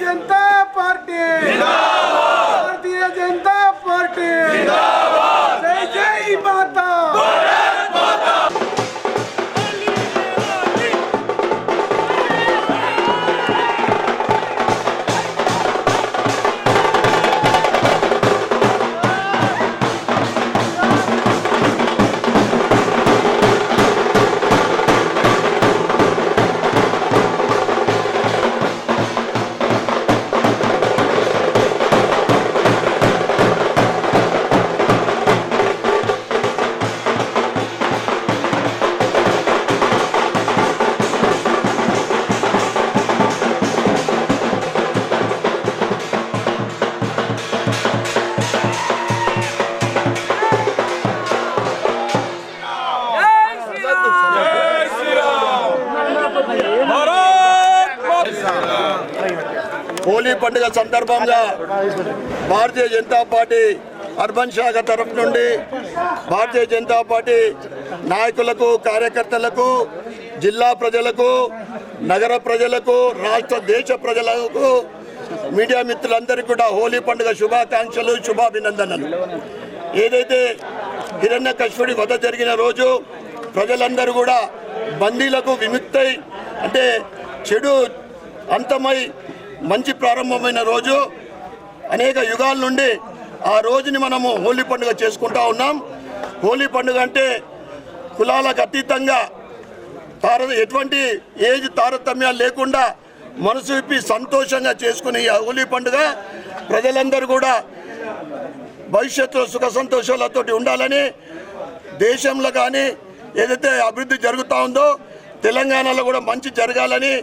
जनता party Bharatiya Janata party Holi పండుగ సందర్భంగా Bharatiya Janata party urban శాఖ తరఫు నుండి భారతీయ జనతా పార్టీ నాయకులకు కార్యకర్తలకు జిల్లా ప్రజలకు నగర ప్రజలకు రాష్ట్ర దేశ ప్రజలకు మీడియా మిత్రులందరికీ కూడా హోలీ పండుగ శుభాకాంక్షలు శుభాభినందనలు. ఏదైతే హిరణ్య కశ్యుడి వధ జరిగిన రోజు ప్రజలందరూ కూడా బందీలకు విముక్తై అంటే చెడు అంతమై మంచి ప్రారంభమైన రోజు. అనేక యుగాల నుండి ఆ రోజుని మనము హోలీ పండుగ చేసుకుంటా ఉన్నాం. హోలీ పండుగ అంటే కులాలకు అతీతంగా తార ఎటువంటి ఏజ్ తారతమ్యాలు లేకుండా మనసు విప్పి సంతోషంగా చేసుకునే ఈ హోలీ పండుగ. ప్రజలందరూ కూడా భవిష్యత్తులో సుఖ సంతోషాలతోటి ఉండాలని దేశంలో కానీ ఏదైతే అభివృద్ధి జరుగుతూ ఉందో తెలంగాణలో కూడా మంచి జరగాలని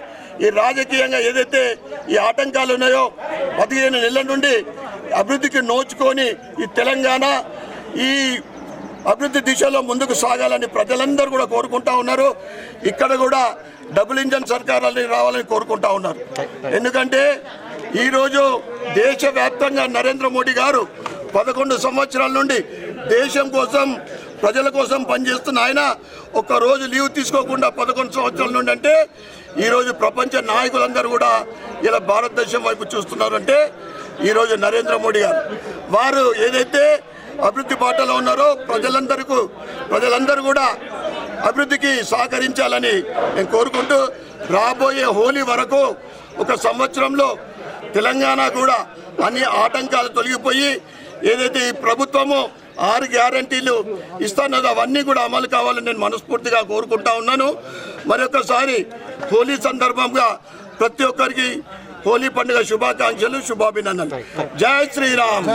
ఈ రాజకీయంగా ఏదైతే ఈ ఆటంకాలు ఉన్నాయో పదిహేను నెలల నుండి అభివృద్ధికి నోచుకొని ఈ తెలంగాణ ఈ అభివృద్ధి దిశలో ముందుకు సాగాలని ప్రజలందరూ కూడా కోరుకుంటా ఉన్నారు. ఇక్కడ కూడా డబుల్ ఇంజన్ సర్కారాన్ని రావాలని కోరుకుంటా ఉన్నారు. ఎందుకంటే ఈరోజు దేశవ్యాప్తంగా నరేంద్ర మోడీ గారు పదకొండు సంవత్సరాల నుండి దేశం కోసం ప్రజల కోసం పనిచేస్తున్న ఆయన ఒక్కరోజు లీవ్ తీసుకోకుండా పదకొండు సంవత్సరాల నుండి అంటే ఈరోజు ప్రపంచ నాయకులందరూ కూడా ఇలా భారతదేశం వైపు చూస్తున్నారంటే ఈరోజు నరేంద్ర మోడీ గారు. వారు ఏదైతే అభివృద్ధి బాటలో ఉన్నారో ప్రజలందరికీ ప్రజలందరూ కూడా అభివృద్ధికి సహకరించాలని నేను కోరుకుంటూ రాబోయే హోలీ వరకు ఒక సంవత్సరంలో తెలంగాణ కూడా అన్ని ఆటంకాలు తొలగిపోయి ఏదైతే ఈ ప్రభుత్వము ఆరు గ్యారంటీలు ఇస్తాను అవన్నీ కూడా అమలు కావాలని నేను మనస్ఫూర్తిగా కోరుకుంటా ఉన్నాను. మరొకసారి హోలీ సందర్భంగా ప్రతి ఒక్కరికి హోలీ పండుగ శుభాకాంక్షలు శుభాభినందనలు. జై శ్రీరామ్.